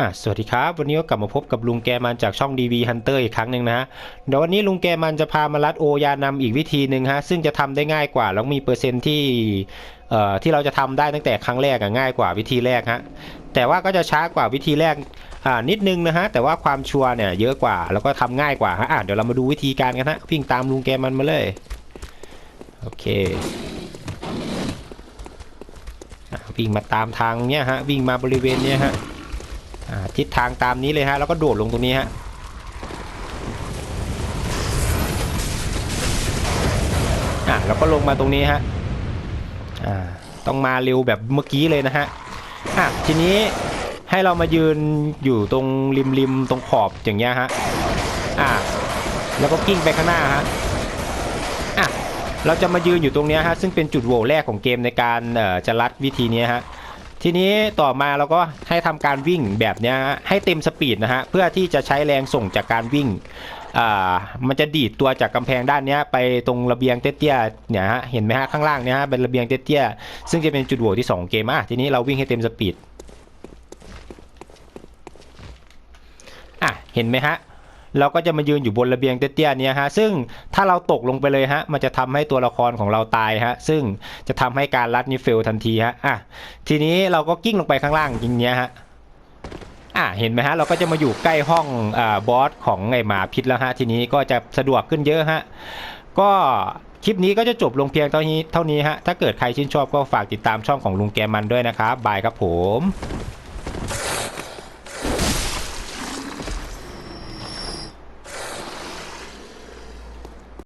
อะสวัสดีครับ วันนี้ก็กลับมาพบกับลุงแกมันจากช่อง DV Hunter อีกครั้งหนึ่งนะฮะเดี๋ยววันนี้ลุงแกมันจะพามาลัดโอยานำอีกวิธีหนึ่งฮะซึ่งจะทำได้ง่ายกว่า แล้วมีเปอร์เซ็นต์ที่เอ่อที่เราจะทำได้ตั้งแต่ครั้งแรกง่ายกว่าวิธีแรกฮะแต่ว่าก็จะช้ากว่าวิธีแรกอ่านิดนึงนะฮะแต่ว่าความชัวร์เนี่ยเยอะกว่าแล้วก็ทำง่ายกว่าฮะอะเดี๋ยวเรามาดูวิธีการกันฮะวิ่งตามลุงแกมันมาเลยโอเควิ่งมาตามทางเนี้ยฮะวิ่งมาบริเวณเนี้ยฮะ ทิศทางตามนี้เลยฮะ แล้วก็โดดลงตรงนี้ฮะอ่าแล้วก็ลงมาตรงนี้ฮะอ่าต้องมาเร็วแบบเมื่อกี้เลยนะฮะอะทีนี้ให้เรามายืนอยู่ตรงริมริมๆตรงขอบอย่างเงี้ยฮะอ่าแล้วก็กิ้งไปข้างหน้าฮะอะเราจะมายืนอยู่ตรงนี้ฮะซึ่งเป็นจุดโหว่แรกของเกมในการจะลัดวิธีนี้ฮะ ทีนี้ต่อมาเราก็ให้ทำการวิ่งแบบนี้ให้เต็มสปีดนะฮะเพื่อที่จะใช้แรงส่งจากการวิ่งอ่ามันจะดีดตัวจากกำแพงด้านนี้ไปตรงระเบียงเตี้ยๆเนี่ยฮะเห็นไหมฮะข้างล่างเนี่ยฮะเป็นระเบียงเตี้ยๆซึ่งจะเป็นจุดโหว่ที่สองเกมอะทีนี้เราวิ่งให้เต็มสปีดอะเห็นไหมฮะ เราก็จะมายืนอยู่บนระเบียงเตี้ยๆเนี้ยฮะซึ่งถ้าเราตกลงไปเลยฮะมันจะทำให้ตัวละครของเราตายฮะซึ่งจะทำให้การลัดนี้เฟลทันทีฮะอะทีนี้เราก็กิ้งลงไปข้างล่างอย่างเงี้ยฮะอะเห็นไหมฮะเราก็จะมาอยู่ใกล้ห้องอ่าบอสของไอหมาพิษแล้วฮะทีนี้ก็จะสะดวกขึ้นเยอะฮะก็คลิปนี้ก็จะจบลงเพียงเท่านี้เท่านี้ฮะถ้าเกิดใครชื่นชอบก็ฝากติดตามช่องของลุงแกมันด้วยนะครับบายครับผม